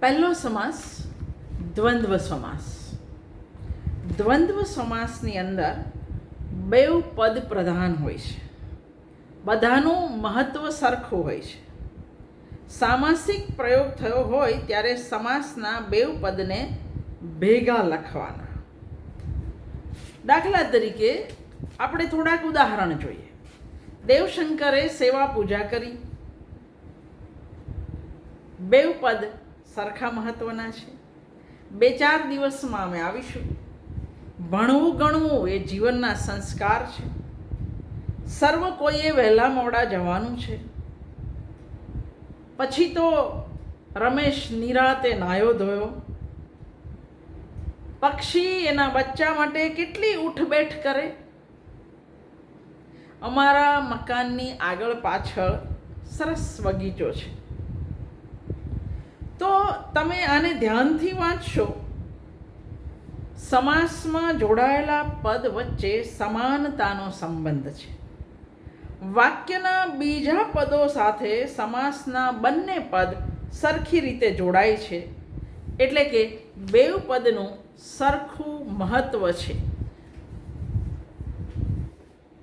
પહેલો સમાસ દ્વંદ્વ સમાસ. દ્વંદ્વ સમાસની અંદર બેવ પદ પ્રધાન હોય છે. બધાનું મહત્વ સરખું હોય છે. સામાસિક પ્રયોગ થયો હોય ત્યારે સમાસના બેવ પદને ભેગા લખવાના. દાખલા તરીકે આપણે થોડાક ઉદાહરણ જોઈએ. દેવશંકરે સેવા પૂજા કરી. બેવ પદ સરખા મહત્ત્વના છે. બે ચાર દિવસમાં અમે આવીશું. ભણવું ગણવું એ જીવનના સંસ્કાર છે. સર્વ કોઈએ વહેલા મોડા જવાનું છે. પછી તો રમેશ નિરાતે નાયો ધોયો. પક્ષી એના બચ્ચા માટે કેટલી ઉઠબેઠ કરે. અમારા મકાનની આગળ પાછળ સરસ બગીચો છે. તો તમે આને ધ્યાનથી વાંચશો. સમાસમાં જોડાયેલા પદ વચ્ચે સમાનતાનો સંબંધ છે. વાક્યના બીજા પદો સાથે સમાસના બંને પદ સરખી રીતે જોડાય છે. એટલે કે બેવ પદનું સરખું મહત્વ છે.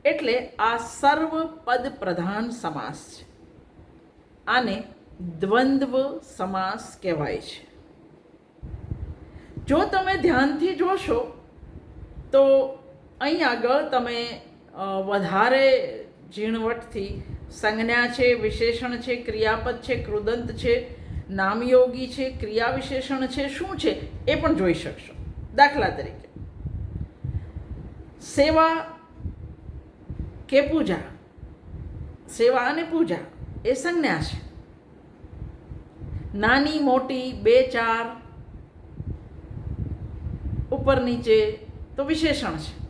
એટલે આ સર્વ પદ પ્રધાન સમાસ છે. આને દ્વંદ્વ સમાસ કહેવાય છે. જો તમે ધ્યાનથી જોશો, તો અહીં આગળ તમે વધારે ઝીણવટથી સંજ્ઞા છે, વિશેષણ છે, ક્રિયાપદ છે કૃદંત છે, નામયોગી છે ક્રિયા વિશેષણ છે, શું છે, એ પણ જોઈ શકશો. દાખલા તરીકે. સેવા કે પૂજા? સેવા અને પૂજા એ સંજ્ઞા છે. નાની, મોટી, બે, ચાર, ઉપર, નીચે, તો વિશેષણ છે.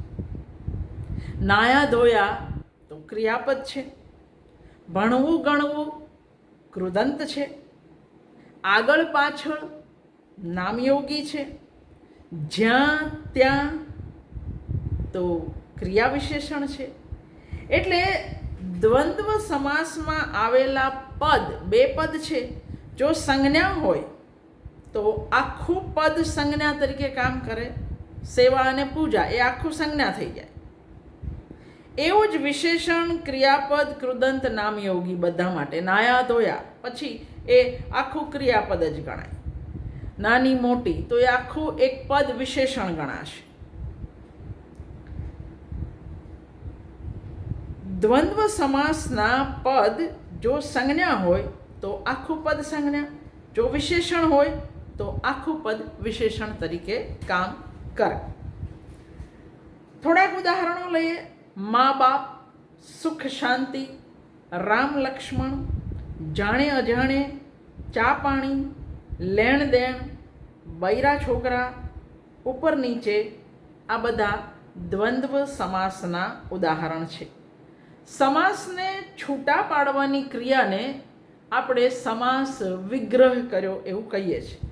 નાયા, ધોયા, તો ક્રિયાપદ છે. ભણવું, ગણવું, કૃદંત છે. આગળ, પાછળ, નામયોગી છે. જ્યાં, ત્યાં, તો ક્રિયા વિશેષણ છે. એટલે દ્વંદ્વ સમાસમાં આવેલા પદ, બે પદ છે. જો સંજ્ઞા હોય, તો આખું પદ સંજ્ઞા તરીકે કામ કરે, સેવા અને પૂજા, એ આખું સંજ્ઞા થઈ જાય. એવું જ વિશેષણ ક્રિયાપદ કૃદંત નામયોગી બધા માટે નાયા ધોયા પછી એ આખું ક્રિયાપદ જ ગણાય. નાની મોટી, તો એ આખું એક પદ વિશેષણ ગણાશે. દ્વંદ્વ સમાસના પદ જો સંજ્ઞા હોય તો આખું પદ સંજ્ઞા. જો વિશેષણ હોય, તો આખું પદ વિશેષણ તરીકે કામ કરે. થોડાક ઉદાહરણો લઈએ. મા બાપ, સુખ, શાંતિ, રામ, લક્ષ્મણ, જાણે, અજાણે, ચા પાણી, લેણ દેણ બૈરા છોકરા, ઉપર નીચે, આ બધા દ્વંદ્વ સમાસના ઉદાહરણ છે. સમાસને છૂટા પાડવાની ક્રિયાને આપણે સમાસ વિગ્રહ કર્યો એવું કહીએ છીએ.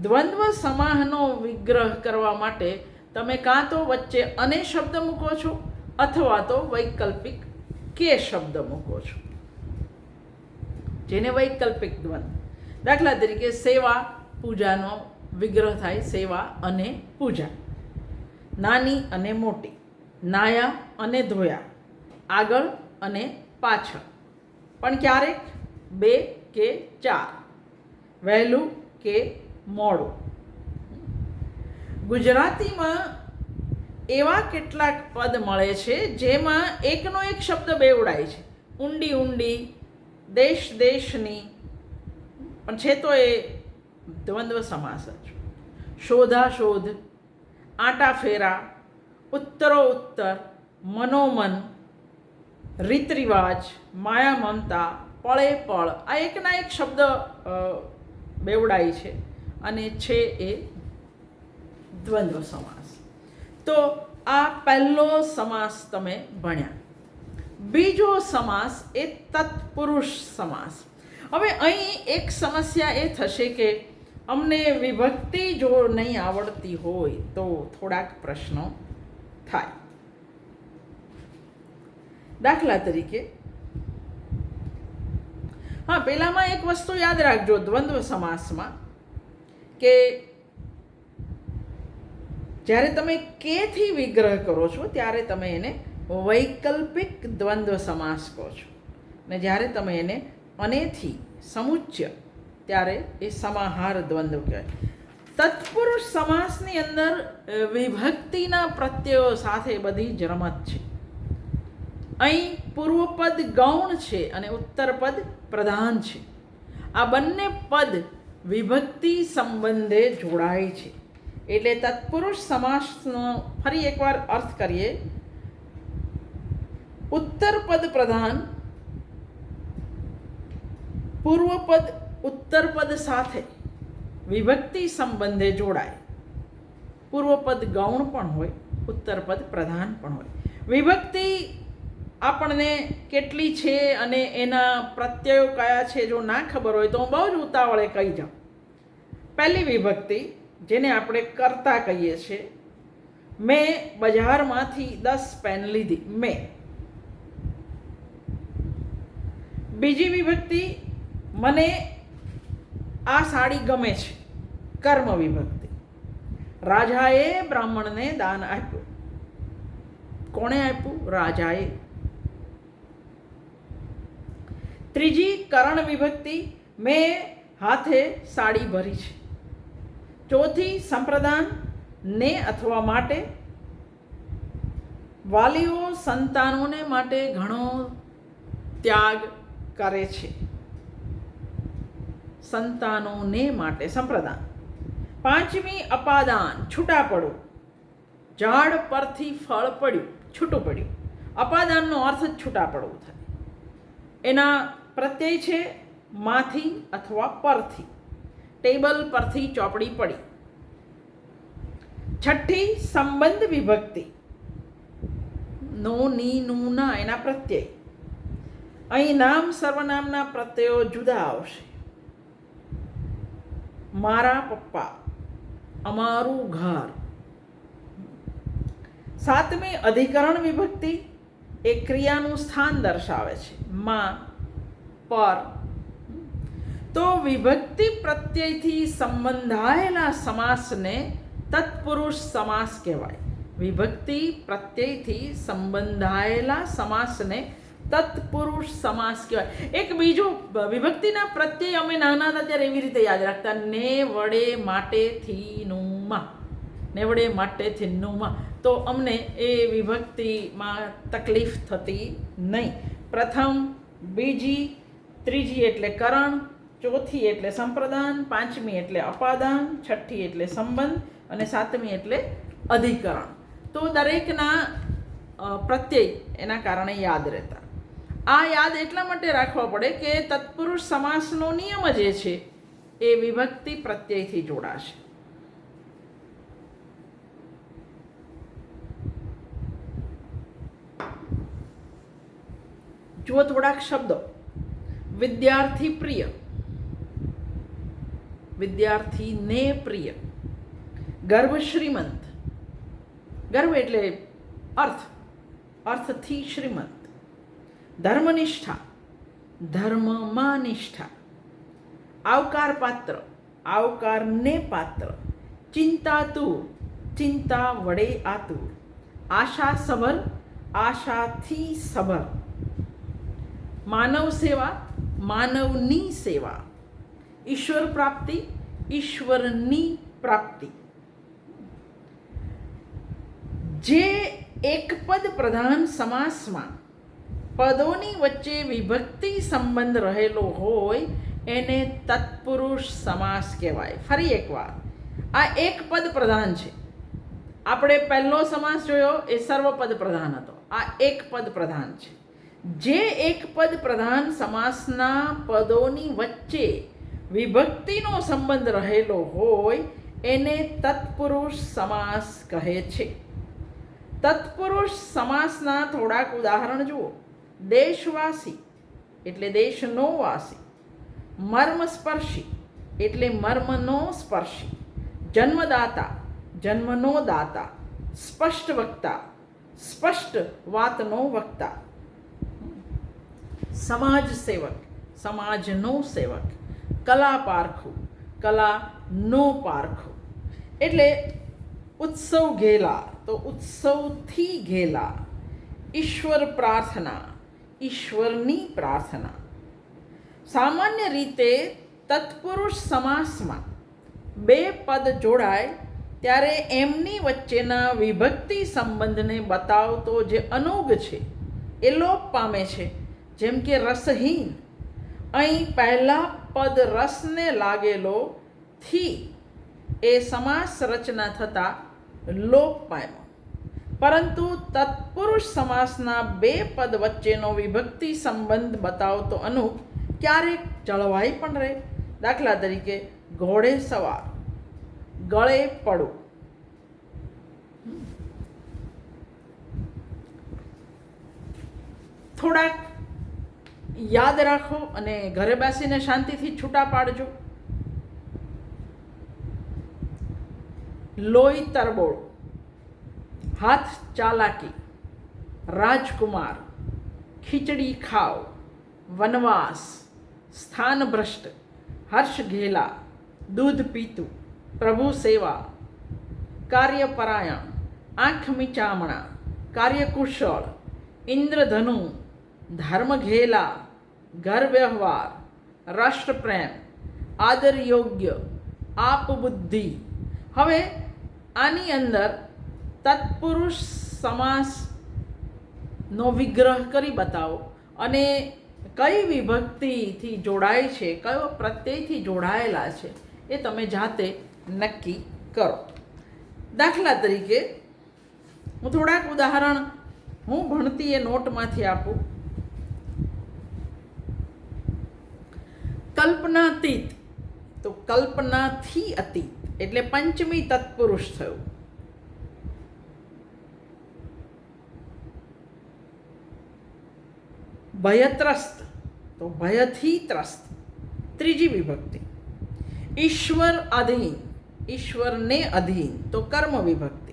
દ્વંદ્વ સમાહનો વિગ્રહ કરવા માટે તમે કાં તો વચ્ચે અને શબ્દ મૂકો છો અથવા તો વૈકલ્પિક કે શબ્દ મૂકો છો. જેને વૈકલ્પિક દ્વંદ્વ. દાખલા તરીકે સેવા, પૂજાનો વિગ્રહ થાય સેવા અને પૂજા. નાની અને મોટી. નાયા અને ધોયા. આગળ અને પાછળ. પણ ક્યારેક બે કે ચાર. વહેલું કે મોડું. ગુજરાતીમાં એવા કેટલાક પદ મળે છે જેમાં એકનો એક શબ્દ બેવડાય છે. ઊંડી ઊંડી, દેશ દેશની. પણ છે તો એ દ્વંદ્વ સમાસ જ. શોધા શોધ, આટા ફેરા, ઉત્તરો ઉત્તર, મનોમન રીત રિવાજ માયા મમતા પળે પળ. આ એકના એક શબ્દ બેવડાય છે અને છે એ દ્વંદ્વ સમાસ. તો આ પહેલો સમાસ તમે ભણ્યા. બીજો સમાસ એ તત્પુરુષ સમાસ. હવે અહીં એક સમસ્યા એ થશે કે અમને વિભક્તિ જો નહીં આવડતી હોય તો થોડાક પ્રશ્નો થાય. દાખલા તરીકે હા, પહેલામાં એક વસ્તુ યાદ રાખજો દ્વંદ્વ સમાસમાં, કે જ્યારે તમે કેથી વિગ્રહ કરો છો, ત્યારે તમે એને વૈકલ્પિક દ્વંદ્વ સમાસ કહો છો. ને જ્યારે તમે એને અનેથી સમુચ્ય, ત્યારે એ સમાહાર દ્વંદ્વ કહેવાય. તત્પુરુષ સમાસની અંદર વિભક્તિના પ્રત્યયો સાથે બધી જ રમત છે. અહીં પૂર્વપદ ગૌણ છે અને ઉત્તરપદ પ્રધાન છે. આ બંને પદ વિભક્તિ સંબંધે જોડાય છે. એટલે તત્પુરુષ સમાસનો ફરી એકવાર અર્થ કરીએ. ઉત્તરપદ પ્રધાન, પૂર્વપદ ઉત્તરપદ સાથે વિભક્તિ સંબંધે જોડાય. પૂર્વપદ ગૌણ પણ હોય, ઉત્તરપદ પ્રધાન પણ હોય. વિભક્તિ આપણને કેટલી છે અને એના પ્રત્યયો કયા છે જો ના ખબર હોય તો હું બહુ જ ઉતાવળે કહી જાઉં. પહેલી વિભક્તિ, જેને આપણે કરતા કહીએ છીએ, મેં બજારમાંથી દસ પેન લીધી. મેં. બીજી વિભક્તિ, મને આ સાડી ગમે છે. કર્મ વિભક્તિ. રાજાએ બ્રાહ્મણને દાન આપ્યું. કોણે આપ્યું? રાજાએ. ત્રીજી કરણ વિભક્તિ મેં હાથે સાડી ભરી છે. ચોથી સંપ્રદાન ને અથવા માટે વાલીઓ સંતાનોને માટે ઘણો ત્યાગ કરે છે. સંતાનોને માટે સંપ્રદાન. પાંચમી અપાદાન છૂટા પડવું ઝાડ પરથી ફળ પડ્યું, છૂટું પડ્યું. અપાદાનનો અર્થ છૂટા પડવું થાય. એના પ્રત્યય છે માંથી અથવા પરથી. ટેબલ પરથી ચોપડી પડી. છઠ્ઠી, સંબંધ વિભક્તિ. નો, ની, નું, ના, એના પ્રત્યય. અહીં નામ, સર્વનામના પ્રત્યયો જુદા આવશે. મારા પપ્પા, અમારું ઘર. સાતમી, અધિકરણ વિભક્તિ. એ ક્રિયાનું સ્થાન દર્શાવે છે. માં પર. તો વિભક્તિ પ્રત્યયથી સંબંધાયેલા સમાસને તત્પુરુષ સમાસ કહેવાય. વિભક્તિ પ્રત્યયથી સંબંધાયેલા સમાસને તત્પુરુષ સમાસ કહેવાય. એક બીજું, વિભક્તિના પ્રત્યય અમે નાના હતા ત્યારે એવી રીતે યાદ રાખતા, ને વડે માટે થી નું વડે માટે થી નું તો અમને એ વિભક્તિમાં તકલીફ થતી નહીં. પ્રથમ, બીજી ત્રીજી એટલે કરણ, ચોથી એટલે સંપ્રદાન, પાંચમી એટલે અપાદાન, છઠ્ઠી એટલે સંબંધ અને સાતમી એટલે અધિકરણ. તો દરેકના પ્રત્યય એના કારણે યાદ રહેતા. આ યાદ એટલા માટે રાખવા પડે કે તત્પુરુષ સમાસનો નિયમ જે છે એ વિભક્તિ પ્રત્યયથી જોડાશે. જુઓ થોડાક શબ્દો. વિદ્યાર્થી પ્રિય વિદ્યાર્થીને પ્રિય ગર્ભ શ્રીમંત ગર્ભ એટલે અર્થ અર્થથી શ્રીમંત ધર્મનિષ્ઠા ધર્મમાં નિષ્ઠા આવકાર પાત્ર આવકારને પાત્ર ચિંતાતુર ચિંતા વડે આતુર આશા સભર આશાથી સભર માનવ સેવા માનવની સેવા. ઈશ્વર પ્રાપ્તિ, ઈશ્વરની પ્રાપ્તિ. જે એકપદ પ્રધાન સમાસમાં પદોની વચ્ચે વિભક્તિ સંબંધ રહેલો હોય, એને તત્પુરુષ સમાસ કહેવાય. ફરી એકવાર, આ એક પદ પ્રધાન છે. આપણે પહેલો સમાસ જોયો, એ સર્વપદ પ્રધાન હતો. આ એક પદ પ્રધાન છે. જે એક પદ પ્રધાન સમાસના પદોની વચ્ચે વિભક્તિનો સંબંધ રહેલો હોય, એને તત્પુરુષ સમાસ કહે છે. તત્પુરુષ સમાસના થોડાક ઉદાહરણ જુઓ. દેશવાસી એટલે દેશનો વાસી મર્મસ્પર્શી એટલે મર્મનો સ્પર્શી જન્મદાતા જન્મનો દાતા સ્પષ્ટ વક્તા, સ્પષ્ટ વાતનો વક્તા. સમાજ સેવક સમાજનો સેવક કલા પારખું કલાનો પારખું એટલે ઉત્સવ ઘેલા તો ઉત્સવથી ઘેલા ઈશ્વર પ્રાર્થના ઈશ્વરની પ્રાર્થના સામાન્ય રીતે તત્પુરુષ સમાસમાં બે પદ જોડાય ત્યારે એમની વચ્ચેના વિભક્તિ સંબંધને બતાવતો જે અનુગ છે એ લોપ પામે છે જેમ કે રસહીન. અહીં પહેલા પદ રસને લાગેલો થી એ સમાસ રચના થતાં લોપ પામ્યો પરંતુ તત્પુરુષ સમાસના બે પદ વચ્ચેનો વિભક્તિ સંબંધ બતાવતો અનુપ ક્યારેક જળવાઈ પણ રહે. દાખલા તરીકે, ઘોડે સવાર, ગળે પડું થોડાક યાદ રાખો અને ઘરે બેસીને શાંતિથી છૂટા પાડજો. લોહી તરબોળ, હાથ ચાલાકી, રાજકુમાર, ખીચડી ખાવ વનવાસ, સ્થાન ભ્રષ્ટ, હર્ષ ઘેલા, દૂધ પીતું, પ્રભુ સેવા, કાર્યપરાયણ, આંખ મીચામણા કાર્યકુશળ, ઇન્દ્રધનુ, ધર્મ ઘેલા ઘર વ્યવહાર રાષ્ટ્રપ્રેમ આદર યોગ્ય આપ બુદ્ધિ હવે આની અંદર તત્પુરુષ સમાસનો વિગ્રહ કરી બતાવો અને કઈ વિભક્તિથી જોડાય છે, કયો પ્રત્યયથી જોડાયેલા છે, એ તમે જાતે નક્કી કરો. દાખલા તરીકે, હું થોડાક ઉદાહરણ હું ભણતી એ નોટમાંથી આપું. કલ્પનાતીત. તો કલ્પનાથી અતીત, એટલે પંચમી તત્પુરુષ થયું. ભયત્રસ્ત, તો ભયથી ત્રસ્ત. ત્રીજી વિભક્તિ. ઈશ્વર અધીન, ઈશ્વરને અધીન, તો કર્મ વિભક્તિ.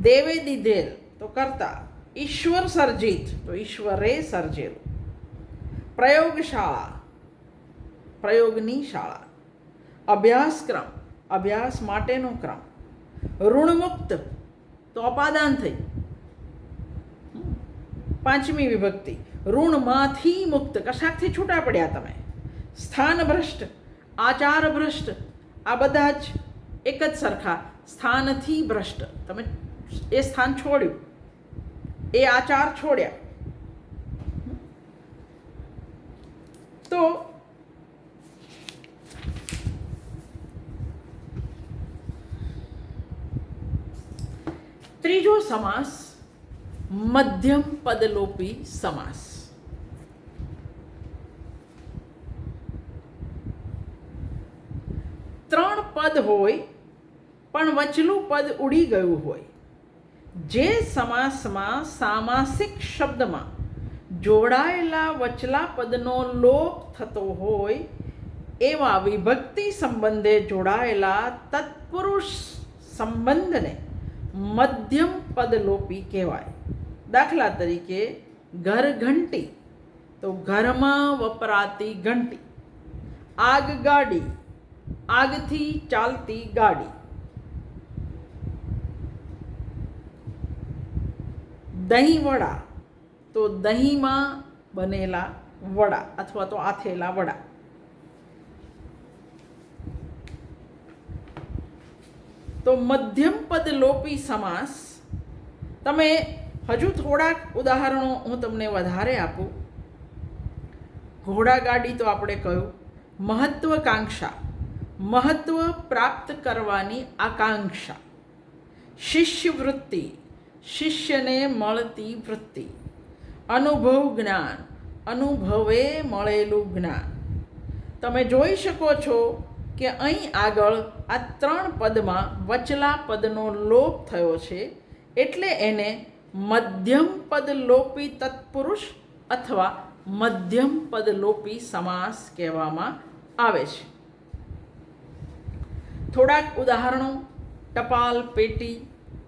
દેવે દીધેલ, તો કરતા. ઈશ્વર સર્જિત, તો ઈશ્વરે સર્જેલું. પ્રયોગશાળા પ્રયોગની શાળા. અભ્યાસક્રમ, અભ્યાસ માટેનો ક્રમ. ઋણમુક્ત, તો અપાદાન થઈ. પાંચમી વિભક્તિ, ઋણમાંથી મુક્ત. કશાકથી છૂટા પડ્યા તમે? સ્થાન ભ્રષ્ટ આચાર ભ્રષ્ટ આ બધા જ એક જ સરખા સ્થાનથી ભ્રષ્ટ. તમે એ સ્થાન છોડ્યું. એ આચાર છોડ્યા. તો ત્રીજો સમાસ મધ્યમ પદલોપી સમાસ. ત્રણ પદ હોય, પણ વચલું પદ ઉડી ગયું હોય. જે સમાસમાં સામાસિક શબ્દમાં જોડાયેલા વચલા પદનો લોપ થતો હોય, એવા વિભક્તિ સંબંધે જોડાયેલા તત્પુરુષ સંબંધને મધ્યમ પદલોપી કહેવાય. દાખલા તરીકે ઘર ઘંટી. તો ઘરમાં વપરાતી ઘંટી. આગ ગાડી. આગથી ચાલતી ગાડી. દહીં વડા. તો દહીંમાં બનેલા વડા અથવા તો આથેલા વડા. તો મધ્યમ પદ લોપી સમાસ. તમે હજુ થોડાક ઉદાહરણો હું તમને વધારે આપું. ઘોડાગાડી તો આપણે કહ્યું. મહત્વકાંક્ષા. મહત્વ પ્રાપ્ત કરવાની આકાંક્ષા. શિષ્યવૃત્તિ. શિષ્યને મળતી વૃત્તિ. અનુભવ જ્ઞાન. અનુભવે મળેલું જ્ઞાન. તમે જોઈ શકો છો કે અહીં આગળ આ ત્રણ પદમાં વચલા પદનો લોપ થયો છે, એટલે એને મધ્યમ પદ લોપી તત્પુરુષ અથવા મધ્યમ પદ લોપી સમાસ કહેવામાં આવે છે. થોડાક ઉદાહરણો. ટપાલ પેટી,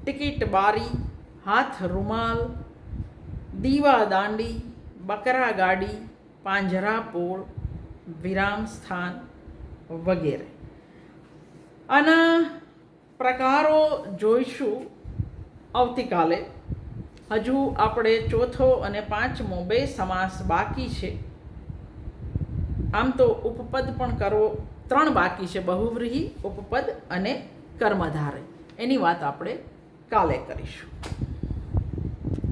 ટિકિટ બારી, હાથ રૂમાલ, દીવા દાંડી, બકરા ગાડી, પાંજરા પોળ, વિરામ સ્થાન વગેરે. આના પ્રકારો જોઈશું આવતીકાલે. હજુ આપણે ચોથો અને પાંચમો બે સમાસ બાકી છે. આમ તો ઉપપદ પણ કરવો, ત્રણ બાકી છે, બહુવ્રીહી, ઉપપદ અને કર્મધારય. એની વાત આપણે કાલે કરીશું.